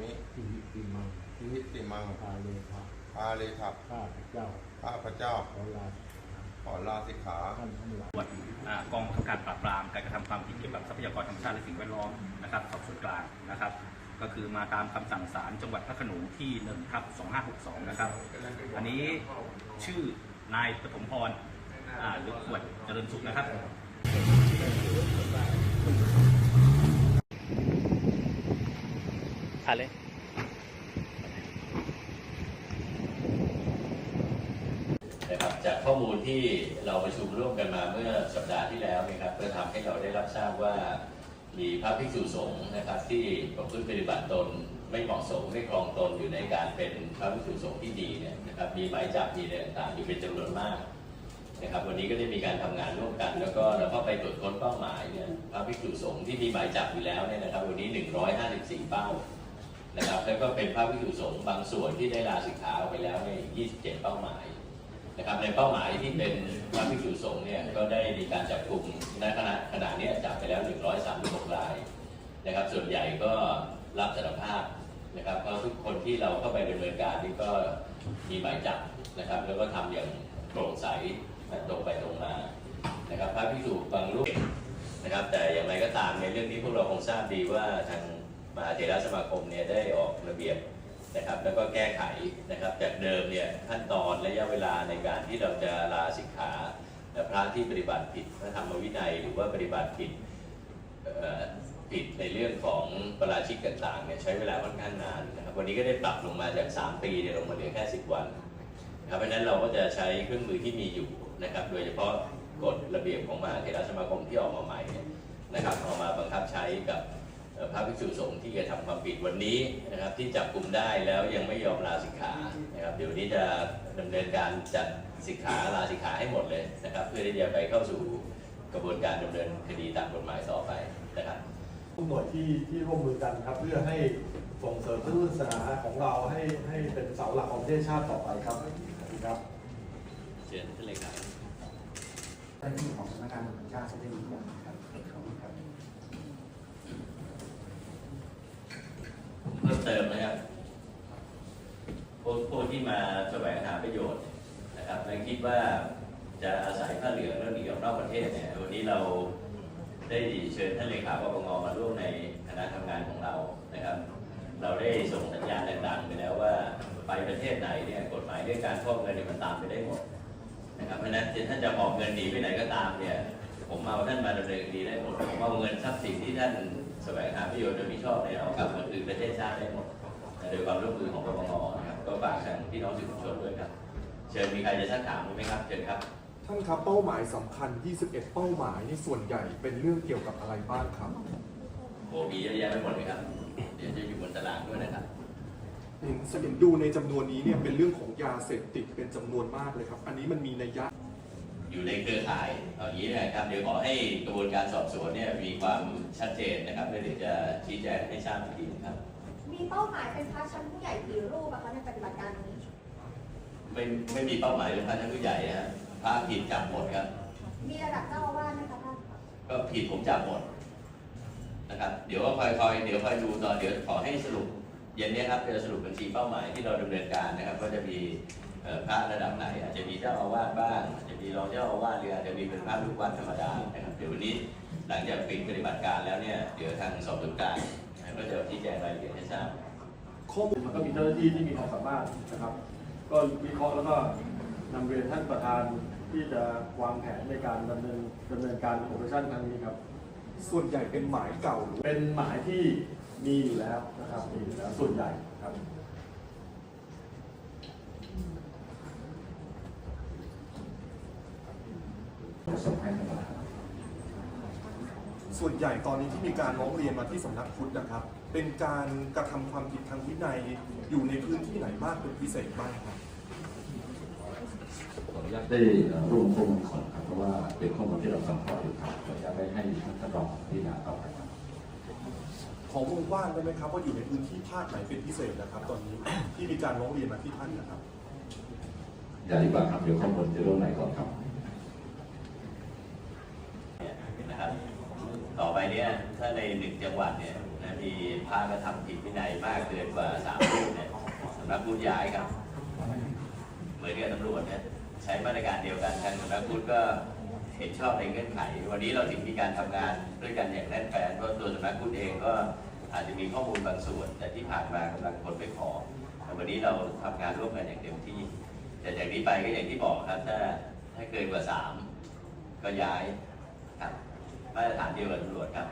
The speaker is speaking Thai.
มิทิหิติมังทิหิติมังพาเลทะพาเลทับข้าพเจ้าข้าพเจ้าขอลาขอลาสิกขาท่านทั้งหลายตรวจอ่ากองบังคับการปราบปรามการกระทำความผิดเกี่ยวกับทรัพยากรธรรมชาติและสิ่งแวดล้อมนะครับสอบสวนกลางนะครับ ก็คือมาตามคำสั่งศาลจังหวัดพระโขนงที่1ทับ2562 นะครับ อันนี้ชื่อนายปฐมพรอ่าหรือขวดเจริญสุขนะครับาเลยนะครับจากข้อมูลที่เราประชุมร่วมกันมาเมื่อสัปดาห์ที่แล้วนะครับก็ทำให้เราได้รับทราบว่ามีพระภิกษุสงฆ์นะครับที่ประพฤติปฏิบัติตนไม่เหมาะสมไม่ครองตนอยู่ในการเป็นพระภิกษุสงฆ์ที่ดีเนี่ยนะครับมีหมายจับมีอะไรต่างๆอยู่เป็นจำนวนมากนะครับวันนี้ก็ได้มีการทำงานร่วมกัน แล้วก็เราก็ไปตรวจค้นเป้าหมายเนี่ยพระภิกษุสงฆ์ที่มีหมายจับอยู่แล้วเนี่ยนะครับวันนี้ 154 เป้า แล้วก็เป็นพระภิกษุสงฆ์บางส่วนที่ได้ลาสิกขาออกไปแล้วใน 27 เป้าหมายนะครับในเป้าหมายที่เป็นพระภิกษุสงฆ์เนี่ยก็ได้มีการจับกลุ่มในขณะขณะนี้จับไปแล้ว 136รายนะครับส่วนใหญ่ก็รับสารภาพนะครับเพราะทุกคนที่เราเข้าไปดำเนินการนี่ก็มีหมายจับนะครับแล้วก็ทำอย่างโปร่งใสตรงไปตรงมานะครับพระภิกษุบางรูปนะครับแต่อย่างไรก็ตามในเรื่องนี้พวกเราคงทราบดีว่าทาง มหาเถรสมาคมเนี่ยได้ออกระเบียบนะครับ แล้วก็แก้ไขนะครับ จากเดิมเนี่ยขั้นตอนระยะเวลาในการที่เราจะลาสิกขาและพระที่ปฏิบัติผิดพระธรรมวินัย หรือว่าปฏิบัติผิดผิดในเรื่องของประราชิกต่างๆเนี่ยใช้เวลาค่อนข้างนานนะครับ วันนี้ก็ได้ปรับลงมาจาก 3 ปีเนี่ยลงมาเหลือแค่ 10 วันครับเพราะนั้นเราก็จะใช้เครื่องมือที่มีอยู่นะครับ โดยเฉพาะกฎระเบียบของมหาเถรสมาคมที่ออกมาใหม่เนี่ยนะครับเอามาบังคับใช้กับ พระภิกษุสงฆ์ที่กระทำความผิดวันนี้นะครับ ที่จับกลุ่มได้แล้วยังไม่ยอมลาสิกขานะครับ เดี๋ยวนี้จะดำเนินการจัดสิกขาลาสิกขาให้หมดเลยนะครับ เพื่อที่จะไปเข้าสู่กระบวนการดำเนินคดีตามกฎหมายต่อไปนะครับทุกหน่วยที่ที่ร่วมมือกันครับเพื่อให้ส่งเสริมพระพุทธศาสนาของเราให้ให้เป็นเสาหลักของประเทศชาติต่อไปครับครับเชิญท่านเลขาเจ้าหน้าที่ของสำนักงานตำรวจแห่งชาติจะได้รู้นะครับขอบคุณครับ เพิ่มเติมนะครับผู้ผู้ ที่มาแสวงหาประโยชน์นะครับและคิดว่าจะอาศัยผ้าเหลืองแล้วหนีออกนอกประเทศเนี่ยวันนี้เราได้เชิญท่านเลขาปปงมาร่วมในคณะทำงานของเรานะครับ เราได้ส่งสัญญาณต่างๆไปแล้วว่าไปประเทศไหนเนี่ยกฎหมายเรื่องการฟอกเงินเนี่ยมันตามไปได้หมดนะครับเพราะฉะนั้นท่านจะหอบเงินหนีไปไหนก็ตามเนี่ยผมเอาท่านมาดำเนินคดีได้หมดผมเอาเงินทรัพย์สินที่ท่านแสวงหาประโยชน์โดยมิชอบเนี่ยเอากลับมาคืนประเทศชาติได้หมดโดยความร่วมมือของปปงนะครับ ก็ฝากทางพี่น้องสื่อมวลชนด้วยครับ เชิญมีใครจะสักถามไหมครับ เชิญครับ ท่านครับเป้าหมายสำคัญ 21 เป้าหมายนี่ส่วนใหญ่เป็นเรื่องเกี่ยวกับอะไรบ้างครับ โอ้มีเยอะแยะไปหมดเลยครับ เดี๋ยวจะอยู่บนตารางด้วยนะครับ เห็นเห็นดูในจำนวนนี้เนี่ยเป็นเรื่องของยาเสพติดเป็นจำนวนมากเลยครับ อันนี้มันมีนัยยะ อยู่ในเครือข่ายเอาอย่างนี้นะครับ เดี๋ยวขอให้กระบวนการสอบสวนเนี่ยมีความชัดเจนนะครับแล้วเดี๋ยวจะชี้แจงให้ทราบอีกทีนะครับ มีเป้าหมายเป็นพระชั้นผู้ใหญ่กี่รูปอะคะในปฏิบัติการนี้ ไม่ไม่มีเป้าหมายเรื่องพระชั้นผู้ใหญ่นะฮะพระผิดจับหมดครับ มีระดับเจ้าอาวาสไหมคะท่านก็ผิดผมจับหมดนะครับ เดี๋ยวก็คอยคอยเดี๋ยวคอยดูตอนเดี๋ยวขอให้สรุปเย็นนี้ครับจะสรุปบัญชีเป้าหมายที่เราดำเนินการนะครับว่าจะมีเอ่อพระระดับไหน อาจจะมีเจ้าอาวาสบ้างอาจจะมีรองเจ้าอาวาสหรืออาจจะมีเป็นพระลูกวัดธรรมดานะครับเดี๋ยววันนี้หลังจากปิดปฏิบัติการแล้วเนี่ยเดี๋ยวทางสอบสวนกลางก็จะชี้แจงรายละเอียดให้ทราบ ข้อมูลมันก็มีเจ้าหน้าที่ที่มีความสามารถนะครับ ก็วิเคราะห์แล้วก็นำเรียนท่านประธานที่จะวางแผนในการดำเนินดำเนินการโอเปอเรชั่นครั้งนี้ครับ ส่วนใหญ่เป็นหมายเก่าหรือเป็นหมายที่มีอยู่แล้วนะครับมีอยู่แล้วส่วนใหญ่ครับ ส่งให้ตำรวจส่วนใหญ่ตอนนี้ที่มีการร้องเรียนมาที่สำนักพุทธนะครับ เป็นการกระทำความผิดทางวินัยอยู่ในพื้นที่ไหนมากเป็นพิเศษบ้างครับขออนุญาตได้ร่วมข้อมูลก่อนครับเพราะว่าเป็นข้อมูลที่เราสังเคราะห์อยู่ครับขออนุญาตได้ให้ท่านรองพิจารณาต่อไปครับขอวงกว้างได้ไหมครับว่าอยู่ในพื้นที่ภาคไหนเป็นพิเศษนะครับ ตอนนี้ที่มีการร้องเรียนมาที่ท่านนะครับอย่าดีกว่าครับเดี๋ยวข้อมูลจะเรื่องไหนก่อนครับเนี่ยนะครับต่อไปเนี่ยถ้าในหนึ่งจังหวัดเนี่ย นะมีพระกระทำผิดวินัยมากเกินกว่าสามรูปเนี่ยสำนักพุทธย้ายครับ เหมือนกับตำรวจเนี่ยใช้มาตรการเดียวกันทางสำนักพุทธก็เห็นชอบในเงื่อนไข วันนี้เราถึงมีการทำงานด้วยกันอย่างแน่นแฟ้นเพราะตัวสำนักพุทธเองก็อาจจะมีข้อมูลบางส่วน แต่ที่ผ่านมากำลังคนไปขอแต่วันนี้เราทำงานร่วมกันอย่างเต็มที่ แต่จากนี้ไปก็อย่างที่บอกครับถ้าถ้าเกินกว่าสามก็ย้ายครับมาตรฐานเดียวกับตำรวจครับ